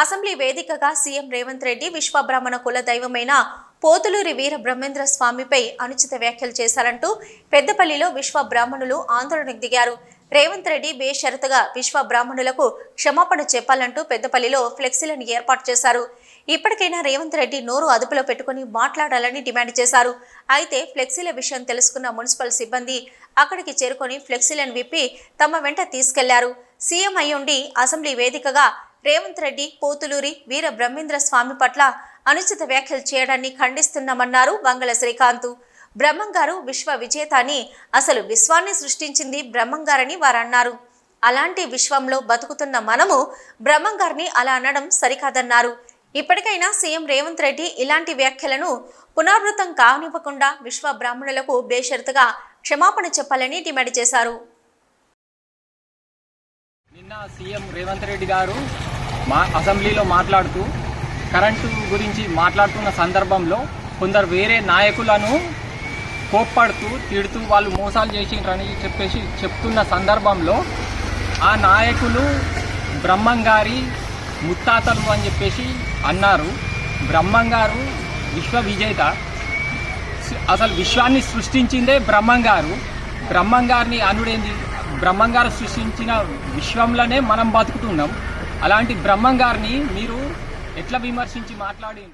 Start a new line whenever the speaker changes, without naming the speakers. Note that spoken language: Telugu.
అసెంబ్లీ వేదికగా సీఎం రేవంత్ రెడ్డి విశ్వబ్రాహ్మణ కుల దైవమైన పోతులూరి వీర బ్రహ్మేంద్ర స్వామిపై అనుచిత వ్యాఖ్యలు చేశారంటూ పెద్దపల్లిలో విశ్వ బ్రాహ్మణులు ఆందోళనకు దిగారు. రేవంత్ రెడ్డి బేషరతుగా విశ్వ బ్రాహ్మణులకు క్షమాపణ చెప్పాలంటూ పెద్దపల్లిలో ఫ్లెక్సీలను ఏర్పాటు చేశారు. ఇప్పటికైనా రేవంత్ రెడ్డి నోరు అదుపులో పెట్టుకుని మాట్లాడాలని డిమాండ్ చేశారు. అయితే ఫ్లెక్సీల విషయం తెలుసుకున్న మున్సిపల్ సిబ్బంది అక్కడికి చేరుకొని ఫ్లెక్సీలను విప్పి తమ వెంట తీసుకెళ్ళారు. సీఎం అయ్యుండి అసెంబ్లీ వేదికగా రేవంత్ రెడ్డి పోతులూరి వీర బ్రహ్మేంద్ర స్వామి పట్ల అనుచిత వ్యాఖ్యలు చేయడాన్ని ఖండిస్తున్నామన్నారు వంగల శ్రీకాంత్. బ్రహ్మంగారు విశ్వ విజేత అని అసలు విశ్వాన్ని సృష్టించింది బ్రహ్మంగారని వారన్నారు. అలాంటి విశ్వంలో బతుకుతున్న మనము బ్రహ్మంగారిని అలా అనడం సరికాదన్నారు. ఇప్పటికైనా సీఎం రేవంత్ రెడ్డి ఇలాంటి వ్యాఖ్యలను పునరావృతం కానివ్వకుండా విశ్వ బ్రాహ్మణులకు బేషరతుగా క్షమాపణ చెప్పాలని డిమాండ్ చేశారు.
నిన్న సీఎం రేవంత్ రెడ్డి గారు మా అసెంబ్లీలో మాట్లాడుతూ కరెంటు గురించి మాట్లాడుతున్న సందర్భంలో కొందరు వేరే నాయకులను కోప్పడుతూ తిడుతూ వాళ్ళు మోసాలు చేసిండ్రని చెప్పేసి చెప్తున్న సందర్భంలో ఆ నాయకులు బ్రహ్మంగారి ముత్తాతలు అని చెప్పేసి అన్నారు. బ్రహ్మంగారు విశ్వ విజేత. అసలు విశ్వాన్ని సృష్టించిందే బ్రహ్మంగారు. బ్రహ్మంగారిని అనుడేంది? బ్రహ్మంగారు సృష్టించిన విశ్వంలోనే మనం బతుకుతున్నాం. అలాంటి బ్రహ్మంగారిని మీరు ఎట్లా విమర్శించి మాట్లాడి